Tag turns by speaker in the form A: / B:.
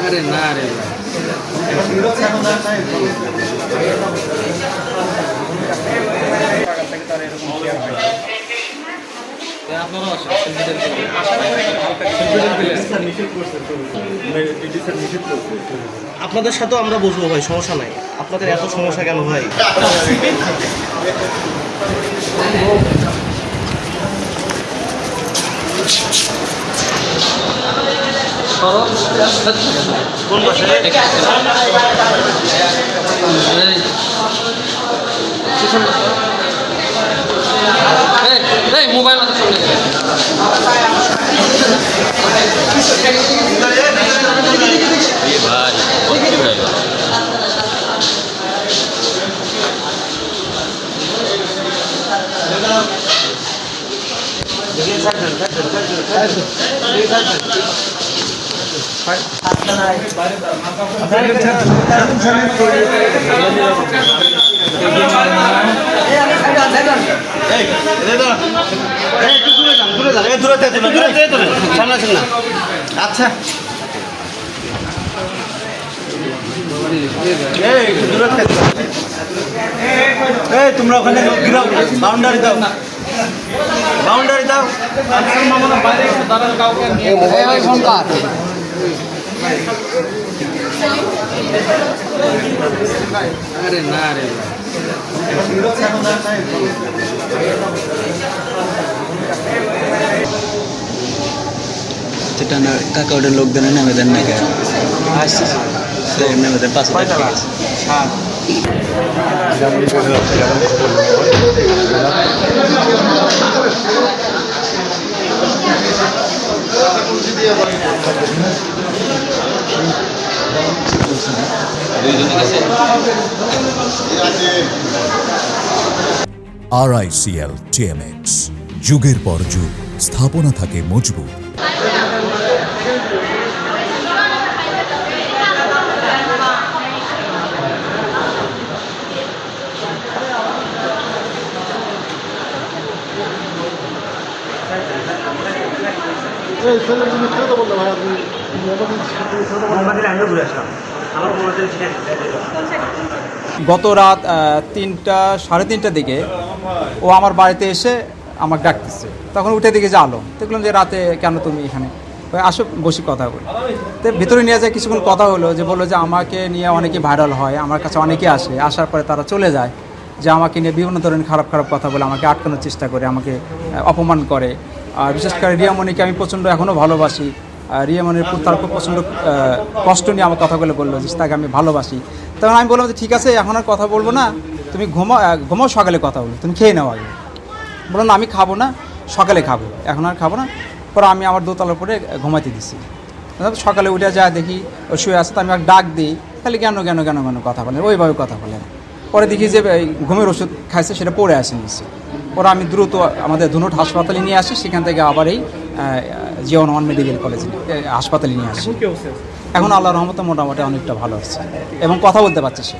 A: আরে না রে
B: আপনাদের সাথেও আমরা বসবো ভাই, সমস্যা নাই। আপনাদের এত সমস্যা কেন ভাই? কোন পাশে
A: মোবাইল
B: আসেন না আচ্ছা এই তোমরা ওখানে গিরাও বাউন্ডারি দাও বাউন্ডারি দাও
A: আরে না রে
C: সেটা না কাকা ওটা লোকজনে নেমে দেন না কেন সে নেমে দেন পাঁচ হাজার
D: আরআইসিএল টিএমএক্স যুগের পর যুগ স্থাপনা থাকে মজবুত।
E: গত রাত তিনটা সাড়ে তিনটার দিকে ও আমার বাড়িতে এসে আমাকে ডাকতেছে। তখন উঠে দিকে যে আলো। দেখলাম যে রাতে কেন তুমি এখানে? আসো বসি কথা বলি। তো ভিতরে নিয়ে যায় কিছুক্ষণ কথা হলো যে বলল যে আমাকে নিয়ে অনেকে ভাইরাল হয় আমার কাছে অনেকে আসে। আসার পরে তারা চলে যায়। যে আমাকে নিয়ে বিভিন্ন ধরনের খারাপ খারাপ কথা বলে আমাকে আটকানোর চেষ্টা করে আমাকে অপমান করে। আর বিশেষ করে রিয়ামণিকে আমি প্রচণ্ড এখনও ভালোবাসি। আর রিয়ামণির তার খুব প্রচণ্ড কষ্ট নিয়ে আমার কথাগুলো বলল যে তাকে আমি ভালোবাসি। তখন আমি বললাম যে, ঠিক আছে, এখন আর কথা বলব না। তুমি ঘুমা ঘুমাও সকালে কথা বলো। তুমি খেয়ে নাও আগে। বললাম না, আমি খাব না, সকালে খাব। এখন আর খাব না। পরে আমি আমার দোতলার পরে ঘুমাতে দিছি। সকালে উঠে যায় দেখি শুয়ে আছে তো আমি এক ডাক দিই। তাহলে কেন কেন কেন কেন কথা বলেন ওইভাবে কথা বলেন পরে দেখি যে ঘুমের ওষুধ খাইছে, সেটা পড়ে আসে নিচ্ছে পরে আমি দ্রুত আমাদের ধুনুট হাসপাতালে নিয়ে আসি সেখান থেকে আবার এই জিওন ওয়ান মেডিকেল কলেজে হাসপাতালে নিয়ে আসি। এখন আল্লাহ রহমতে মোটামুটি অনেকটা ভালো আছে। এবং কথা বলতে পারছে সে।